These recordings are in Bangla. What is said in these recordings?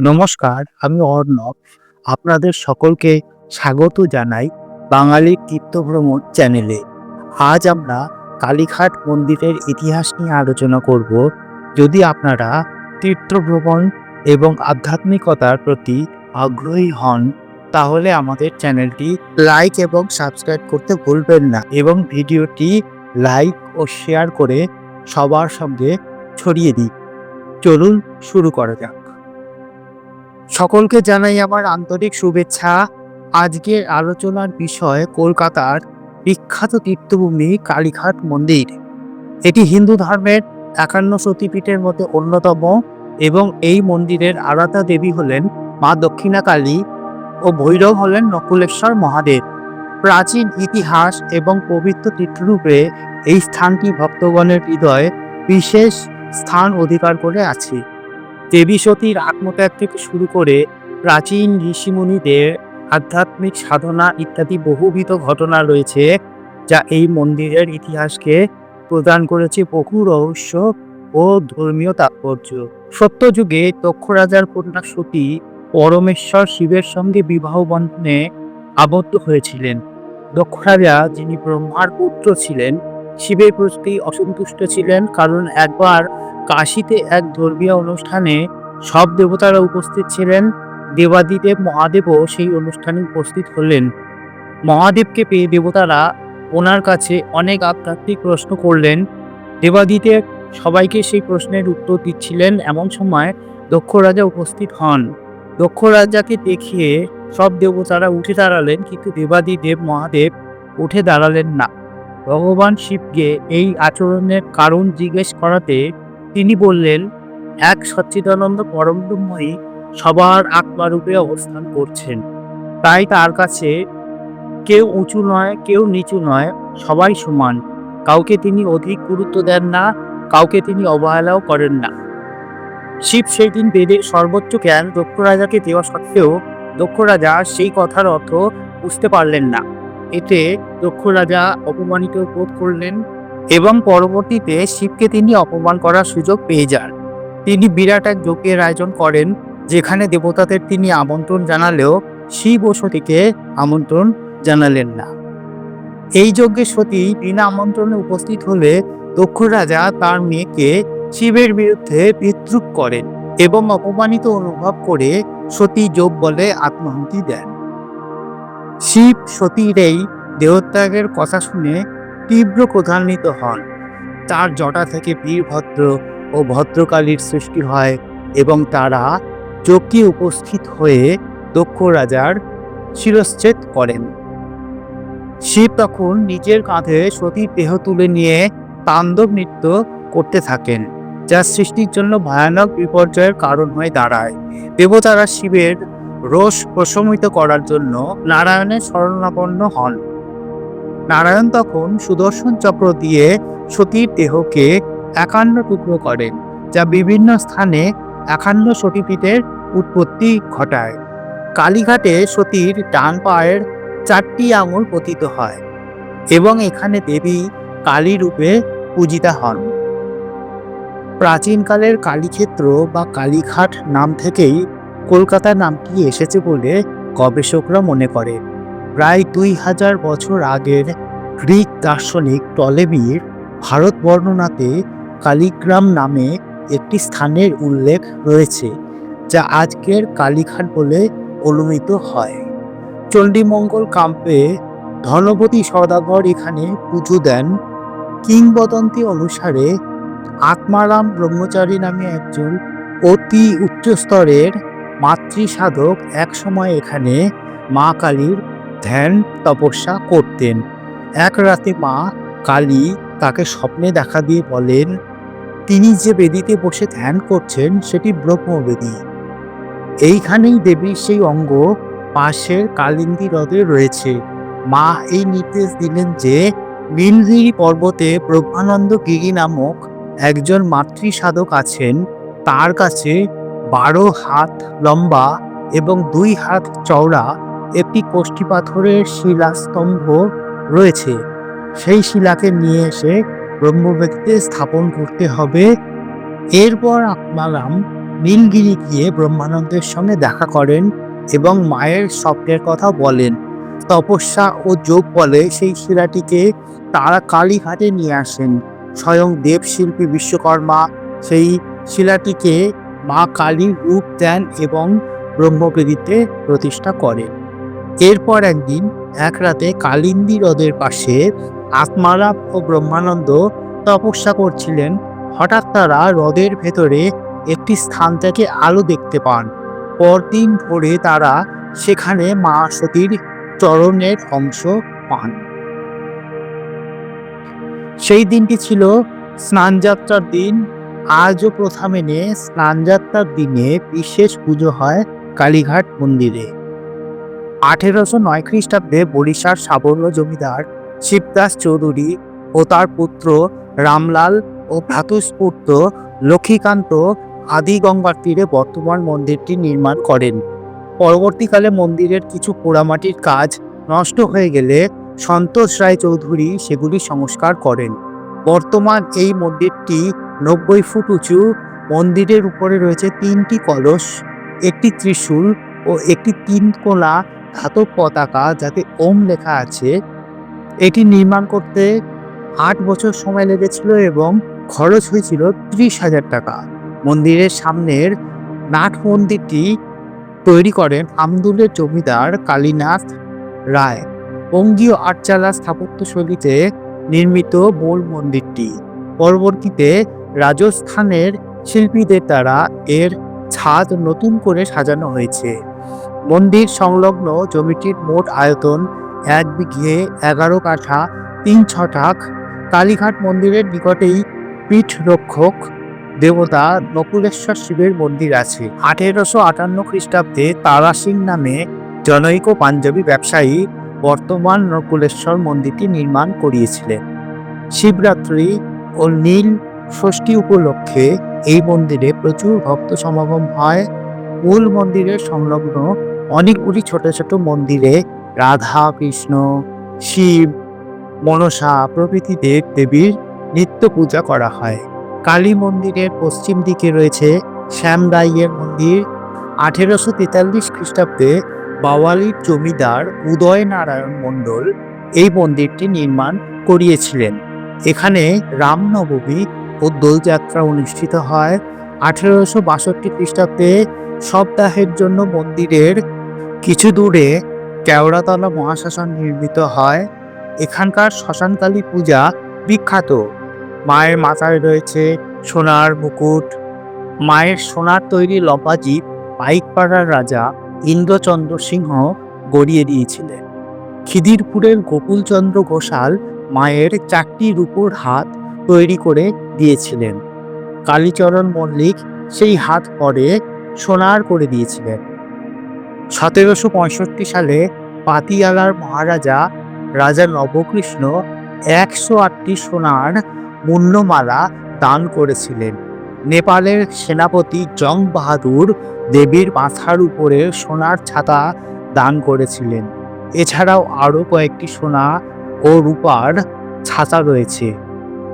নমস্কার, আমি অর্ণব। আপনাদের সকলকে স্বাগত জানাই বাঙালি তীর্থভ্রমণ চ্যানেলে। আজ আমরা কালীঘাট মন্দিরের ইতিহাস নিয়ে আলোচনা করব। যদি আপনারা তীর্থভ্রমণ এবং আধ্যাত্মিকতার প্রতি আগ্রহী হন, তাহলে আমাদের চ্যানেলটি লাইক এবং সাবস্ক্রাইব করতে ভুলবেন না এবং ভিডিওটি লাইক ও শেয়ার করে সবার সঙ্গে ছড়িয়ে দিই চলুন শুরু করা যাক। সকলকে জানাই আমার আন্তরিক শুভেচ্ছা। আজকের আলোচনার বিষয় কলকাতার বিখ্যাত তীর্থভূমি কালীঘাট মন্দির। এটি হিন্দু ধর্মের একান্ন সতীপীঠের মধ্যে অন্যতম এবং এই মন্দিরের আরাধা দেবী হলেন মা দক্ষিণা কালী ও ভৈরব হলেন নকুলেশ্বর মহাদেব। প্রাচীন ইতিহাস এবং পবিত্র তীর্থরূপে এই স্থানটি ভক্তগণের হৃদয়ে বিশেষ স্থান অধিকার করে আছে। দেবী সতীর আত্মত্যাগ থেকে শুরু করে প্রাচীন ঋষিমুনিদের আধ্যাত্মিক সাধনা ইত্যাদি বহুবিধ ঘটনা রয়েছে, যা এই মন্দিরের ইতিহাসকে প্রদান করেছে বহু রহস্য ও ধর্মীয় তাৎপর্য। সত্যযুগে দক্ষ রাজার কন্যা সতী পরমেশ্বর শিবের সঙ্গে বিবাহ বন্ধনে আবদ্ধ হয়েছিলেন। দক্ষ রাজা যিনি ব্রহ্মার পুত্র ছিলেন, শিবের প্রতি অসন্তুষ্ট ছিলেন কারণ একবার কাশীতে এক ধর্মীয় অনুষ্ঠানে সব দেবতারা উপস্থিত ছিলেন। দেবাদিদেব মহাদেবও সেই অনুষ্ঠানে উপস্থিত হলেন। মহাদেবকে পেয়ে দেবতারা ওনার কাছে অনেক আধ্যাত্মিক প্রশ্ন করলেন। দেবাদিদেব সবাইকে সেই প্রশ্নের উত্তর দিচ্ছিলেন, এমন সময় দক্ষ রাজা উপস্থিত হন। দক্ষ রাজাকে দেখিয়ে সব দেবতারা উঠে দাঁড়ালেন, কিন্তু দেবাদিদেব মহাদেব উঠে দাঁড়ালেন না। ভগবান শিবকে এই আচরণের কারণ জিজ্ঞেস করাতে তিনি বললেন, এক সচ্চিদানন্দ পরমব্রহ্মই সবার আত্মারূপে অবস্থান করছেন। তাই তার কাছে কেউ উঁচু নয়, কেউ নিচু নয়, সবাই সমান। কাউকে তিনি অধিক গুরুত্ব দেন না, কাউকে তিনি অবহেলাও করেন না। শিব সেই দিন বেদের সর্বোচ্চ জ্ঞান দক্ষ রাজাকে দেওয়া সত্ত্বেও দক্ষ রাজা সেই কথার অর্থ বুঝতে পারলেন না। এতে দক্ষ রাজা অপমানিত বোধ করলেন। এবং পরবর্তীতে শিবকে তিনি অপমান করার সুযোগ পেয়ে যান। তিনি বিরাট এক যজ্ঞের আয়োজন করেন, যেখানে দেবতাদের তিনি আমন্ত্রণ জানালেও শিব ও সতীকে আমন্ত্রণ জানালেন না। এই যজ্ঞে সতী বিনা আমন্ত্রণে উপস্থিত হলে দক্ষ রাজা তার মেয়েকে শিবের বিরুদ্ধে বিদ্রুপ করেন এবং অপমানিত অনুভব করে সতী যোগ বলে আত্মাহুতি দেন। শিব সতীর এই দেহত্যাগের কথা শুনে তীব্র ক্রোধান্বিত হন। তার জটা থেকে বীরভদ্র ও ভদ্রকালীর সৃষ্টি হয় এবং তারা চোখে উপস্থিত হয়ে দক্ষ রাজার শিরশ্ছেদ করেন। শিব তখন নিজের কাঁধে সতীর দেহ তুলে নিয়ে তাণ্ডব নৃত্য করতে থাকেন, যা সৃষ্টির জন্য ভয়ানক বিপর্যয়ের কারণ হয়ে দাঁড়ায়। দেবতারা শিবের রোষ প্রশমিত করার জন্য নারায়ণের শরণাপন্ন হন। নারায়ণ তখন সুদর্শন চক্র দিয়ে সতীর দেহকে একান্ন টুকরো করেন যা বিভিন্ন স্থানে একান্ন সতীপীঠের উৎপত্তি ঘটায়। কালীঘাটে সতীর ডান পায়ের চারটি আঙুল পতিত হয় এবং এখানে দেবী কালী রূপে পূজিতা হন। প্রাচীনকালের কালীক্ষেত্র বা কালীঘাট নাম থেকেই কলকাতা নামটি এসেছে বলে গবেষকরা মনে করে। প্রায় দুই হাজার বছর আগের গ্রিক দার্শনিক টলেমির ভারত বর্ণনাতে কালিগ্রাম নামে একটি স্থানের উল্লেখ রয়েছে, যা আজকের কালীঘাট বলে অনুমিত হয়। চণ্ডীমঙ্গল কাম্পে ধনপতি সদাগর এখানে পুজো দেন। কিংবদন্তি অনুসারে আত্মারাম ব্রহ্মচারী নামে একজন অতি উচ্চস্তরের মাতৃ সাধক একসময় এখানে মা কালীর ধ্যান তপস্যা করতেন। এক রাতে মা কালী তাকে স্বপ্নে দেখা দিয়ে বলেন, তিনি যে বেদিতে বসে ধ্যান করছেন, সেটি ব্রহ্মবেদী। এইখানেই দেবীর সেই অঙ্গ পাশের কালিন্দী হ্রদে রয়েছে। মা এই নির্দেশ দিলেন যে নীলগিরি পর্বতে ব্রহ্মানন্দ গিরি নামক একজন মাতৃ সাধক আছেন। তার কাছে বারো হাত লম্বা এবং দুই হাত চওড়া একটি কোষ্ঠী পাথরের শিলাস্তম্ভ রয়েছে। সেই শিলাকে নিয়ে এসে ব্রহ্মবেদীতে স্থাপন করতে হবে। এরপর আত্মারাম নীলগিরি গিয়ে ব্রহ্মানন্দের সঙ্গে দেখা করেন এবং মায়ের স্বপ্নের কথা বলেন। তপস্যা ও যোগ বলে সেই শিলাটিকে তারা কালীঘাটে নিয়ে আসেন। স্বয়ং দেবশিল্পী বিশ্বকর্মা সেই শিলাটিকে মা কালীর রূপ দেন এবং ব্রহ্মবেদীতে প্রতিষ্ঠা করেন। এরপর একদিন, এক রাতে কালিন্দী হ্রদের পাশে আত্মারাম ও ব্রহ্মানন্দ তপস্যা করছিলেন। হঠাৎ তারা হ্রদের ভেতরে একটি স্থান থেকে আলো দেখতে পান। পরদিন ভোরে তারা সেখানে মা সতীর চরণের অংশ পান। সেই দিনটি ছিল স্নানযাত্রার দিন। আজও প্রথা মেনে স্নানযাত্রার দিনে বিশেষ পুজো হয় কালীঘাট মন্দিরে। আঠেরোশো নয় খ্রিস্টাব্দে বরিশার সাবর্ণ জমিদার শিবদাস চৌধুরী ও তার পুত্র রামলাল ও ভ্রাতুষ্পুত্র লক্ষ্মীকান্ত আদি গঙ্গার তীরে বর্তমান মন্দিরটি নির্মাণ করেন। পরবর্তীকালে মন্দিরের কিছু পোড়ামাটির কাজ নষ্ট হয়ে গেলে সন্তোষ রায় চৌধুরী সেগুলি সংস্কার করেন। বর্তমান এই মন্দিরটি নব্বই ফুট উঁচু, মন্দিরের উপরে রয়েছে তিনটি কলস, একটি ত্রিশূল ও একটি তিন কোলা ধাতব পতাকা যাতে ওম লেখা আছে, এটি নির্মাণ করতে আট বছর সময় লেগেছিল এবং খরচ হয়েছিল ত্রিশ হাজার টাকা। মন্দিরের সামনের নাট মন্দিরটি তৈরি করেন আমদুলের জমিদার কালীনাথ রায়। বঙ্গীয় আটচালা স্থাপত্যশৈলীতে নির্মিত মূল মন্দিরটি। পরবর্তীতে রাজস্থানের শিল্পীদের দ্বারা এর ছাদ নতুন করে সাজানো হয়েছে। মন্দির সংলগ্ন জমিটির মোট আয়তন এক বিঘে এগারো কাঠা তিন ছটাক। কালীঘাট মন্দিরের নিকটেই পীঠ রক্ষক দেবতা নকুলেশ্বর শিবের মন্দির আছে। আঠেরোশো আটান্ন খ্রিস্টাব্দে তারা সিং নামে জনৈক পাঞ্জাবি ব্যবসায়ী বর্তমান নকুলেশ্বর মন্দিরটি নির্মাণ করিয়েছিলেন। শিবরাত্রি ও নীল ষষ্ঠী উপলক্ষে এই মন্দিরে প্রচুর ভক্ত সমাগম হয়। মূল মন্দিরের সংলগ্ন অনেকগুলি ছোট ছোট মন্দিরে রাধা, কৃষ্ণ, শিব, মনসা প্রভৃতি দেব দেবীর নিত্য পূজা করা হয়। কালী মন্দিরের পশ্চিম দিকে রয়েছে শ্যামরাইয়ের মন্দির। আঠেরোশো তেতাল্লিশ খ্রিস্টাব্দে বাওয়ালির জমিদার উদয় নারায়ণ মণ্ডল এই মন্দিরটি নির্মাণ করিয়েছিলেন। এখানে রামনবমী ও দোলযাত্রা অনুষ্ঠিত হয়। আঠেরোশো বাষট্টি খ্রিস্টাব্দে সপ্তাহের জন্য মন্দিরের কিছু দূরে কেওড়াতলা মহাশ্মশান নির্মিত হয়। এখানকার শ্মশানকালী পূজা বিখ্যাত। মায়ের মাথায় রয়েছে সোনার মুকুট। মায়ের সোনার তৈরি লম্বাজি পাইকপাড়ার রাজা ইন্দ্রচন্দ্র সিংহ গড়িয়ে দিয়েছিলেন। খিদিরপুরের গোকুলচন্দ্র ঘোষাল মায়ের চারটি রূপোর হাত তৈরি করে দিয়েছিলেন। কালীচরণ মল্লিক সেই হাত পরে সোনার করে দিয়েছিলেন। সতেরোশো পঁয়ষট্টি সালে পাতিয়ালার মহারাজা রাজা নবকৃষ্ণ একশো আটটি সোনার মুন্নমালা দান করেছিলেন। নেপালের সেনাপতি জং বাহাদুর দেবীর মাথার উপরে সোনার ছাতা দান করেছিলেন। এছাড়াও আরও কয়েকটি সোনা ও রূপার ছাতা রয়েছে।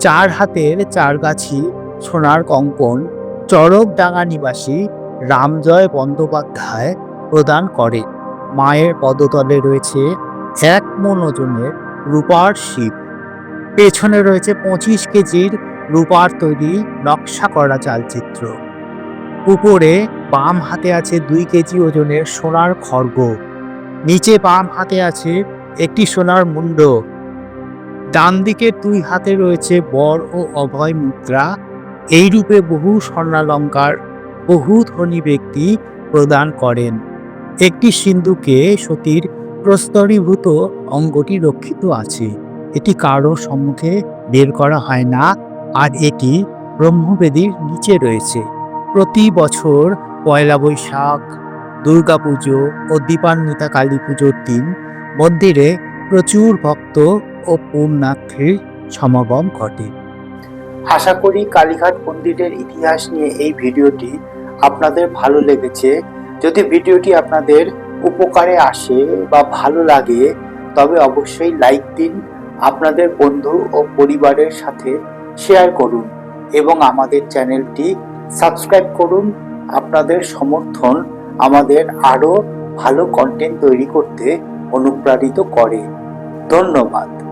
চার হাতের চারগাছি সোনার কঙ্কন চরকডাঙ্গা নিবাসী রামজয় বন্দ্যোপাধ্যায় প্রদান করে। মায়ের পদতলে রয়েছে এক মন ওজনের রূপার শিব। পেছনে রয়েছে পঁচিশ কেজির রূপার তৈরি নকশা করা চালচিত্র। উপরে বাম হাতে আছে দুই কেজি ওজনের সোনার খড়গ। নিচে বাম হাতে আছে একটি সোনার মুন্ড। ডান দিকের দুই হাতে রয়েছে বর ও অভয় মুদ্রা। এই রূপে বহু স্বর্ণালঙ্কার বহু ধনী ব্যক্তি প্রদান করেন। একটি সিন্ধুকে সতীর প্রস্তরীভূত অঙ্গটি রক্ষিত আছে। এটি কারও সম্মুখে বের করা হয় না আর এটি ব্রহ্মবেদীর নিচে রয়েছে। প্রতি বছর পয়লা বৈশাখ দুর্গাপুজো ও দীপান্বিতা কালী পুজোর দিন মন্দিরে প্রচুর ভক্ত ও পুণ্যার্থীর সমাগম ঘটে। আশা করি কালীঘাট মন্দিরের ইতিহাস নিয়ে এই ভিডিওটি আপনাদের ভালো লেগেছে, যদি ভিডিওটি আপনাদের উপকারে আসে বা ভালো লাগে, তবে অবশ্যই লাইক দিন, আপনাদের বন্ধু ও পরিবারের সাথে শেয়ার করুন এবং আমাদের চ্যানেলটি সাবস্ক্রাইব করুন। আপনাদের সমর্থন আমাদের আরও ভালো কন্টেন্ট তৈরি করতে অনুপ্রাণিত করে। ধন্যবাদ।